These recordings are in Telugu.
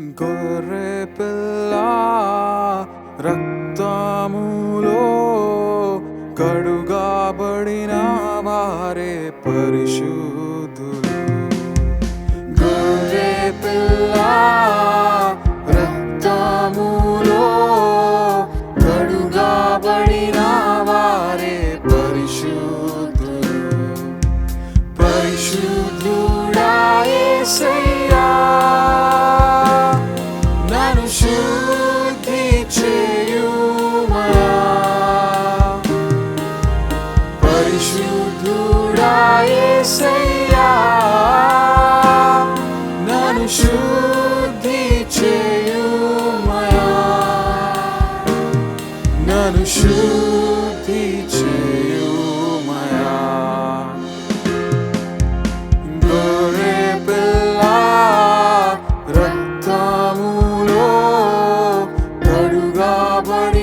గొర్రె పిల్ల రక్తములో కడుగాబడిన వారే పరిశుద్ధులు. గొర్రె పిల్ల రక్తములో కడుగాబడిన shoes. Somebody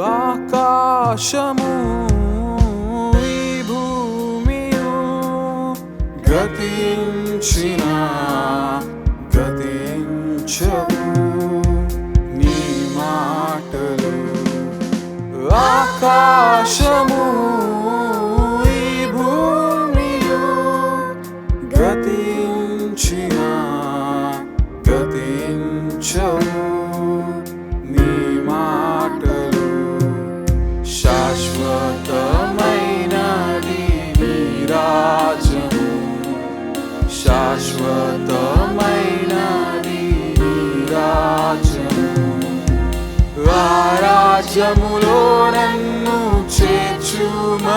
ఆకాశము ఈ భూమియు గతించిన గతించవు నీ మాటలు. ఆకాశము రాజ్యములో నన్ను చేర్చుమా?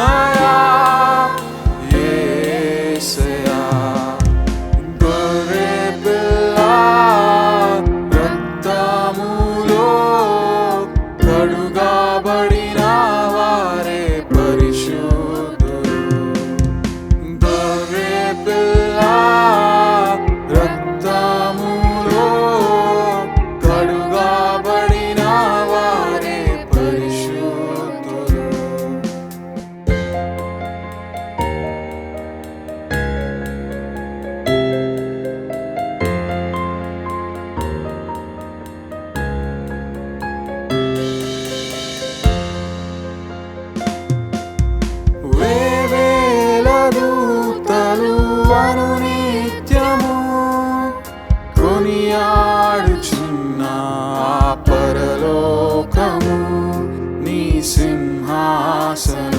सिंहासन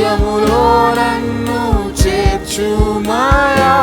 సాక్ష్యములో నన్ను చేర్చుమయా